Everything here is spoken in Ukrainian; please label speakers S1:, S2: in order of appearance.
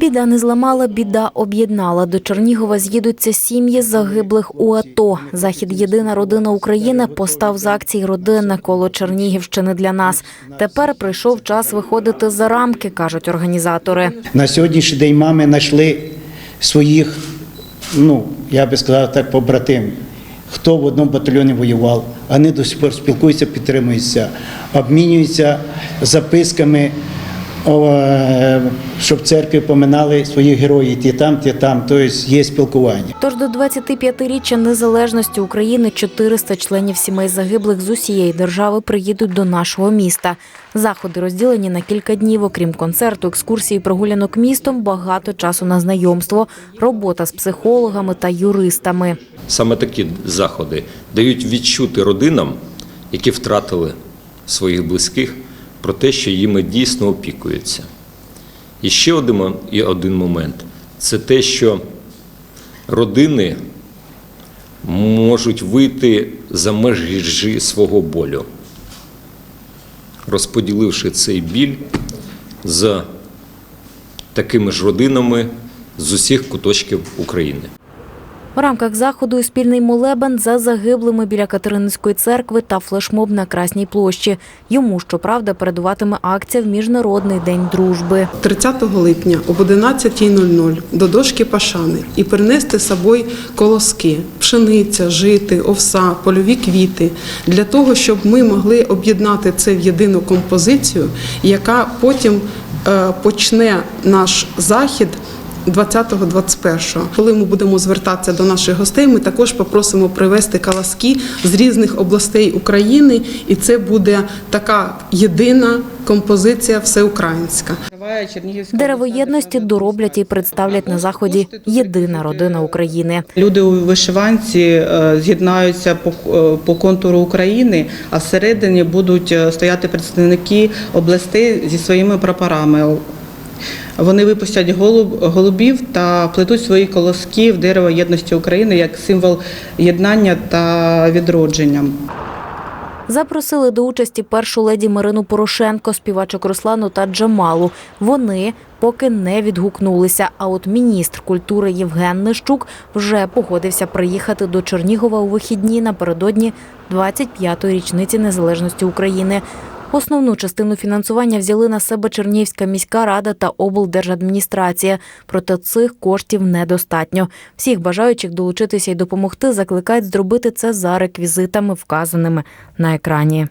S1: Біда не зламала, біда об'єднала. До Чернігова з'їдуться сім'ї загиблих у АТО. Захід Єдина родина України постав з акцій родинне коло Чернігівщини для нас. Тепер прийшов час виходити за рамки, кажуть організатори.
S2: На сьогоднішній день мами знайшли своїх, ну, я би сказав так, побратимів. Хто в одному батальйоні воював, вони до сих пор спілкуються, підтримуються, обмінюються записками, щоб в церкві поминали своїх героїв, ті там, ті там, тобто є спілкування.
S1: Тож до 25-річчя незалежності України 400 членів сімей загиблих з усієї держави приїдуть до нашого міста. Заходи розділені на кілька днів. Окрім концерту, екскурсії, прогулянок містом, багато часу на знайомство, робота з психологами та юристами.
S3: Саме такі заходи дають відчути родинам, які втратили своїх близьких, про те, що їми дійсно опікуються. І ще один, і один момент це те, що родини можуть вийти за межі свого болю, розподіливши цей біль з такими ж родинами з усіх куточків України.
S1: В рамках заходу спільний молебен за загиблими біля Катерининської церкви та флешмоб на Красній площі. Йому, щоправда, передуватиме акція в Міжнародний день дружби.
S4: 30 липня об 11.00 до дошки Пашани і принести з собою колоски, пшениця, жити, овса, польові квіти для того, щоб ми могли об'єднати це в єдину композицію, яка потім е, почне наш захід. 20-21. Коли ми будемо звертатися до наших гостей, ми також попросимо привезти колоски з різних областей України, і це буде така єдина композиція всеукраїнська.
S1: Дерево єдності дороблять і представлять на заході Єдина родина України.
S5: Люди у вишиванці е, з'єднаються по, е, по контуру України, а всередині будуть е, стояти представники областей зі своїми прапорами. Вони випустять голуб, голубів та плетуть свої колоски в дерево єдності України як символ єднання та відродження.
S1: Запросили до участі першу леді Марину Порошенко, співачок Руслану та Джамалу. Вони поки не відгукнулися. А от міністр культури Євген Нищук вже погодився приїхати до Чернігова у вихідні напередодні 25-ї річниці незалежності України. Основну частину фінансування взяли на себе Чернігівська міська рада та облдержадміністрація. Проте цих коштів недостатньо. Всіх бажаючих долучитися і допомогти закликають зробити це за реквізитами, вказаними на екрані.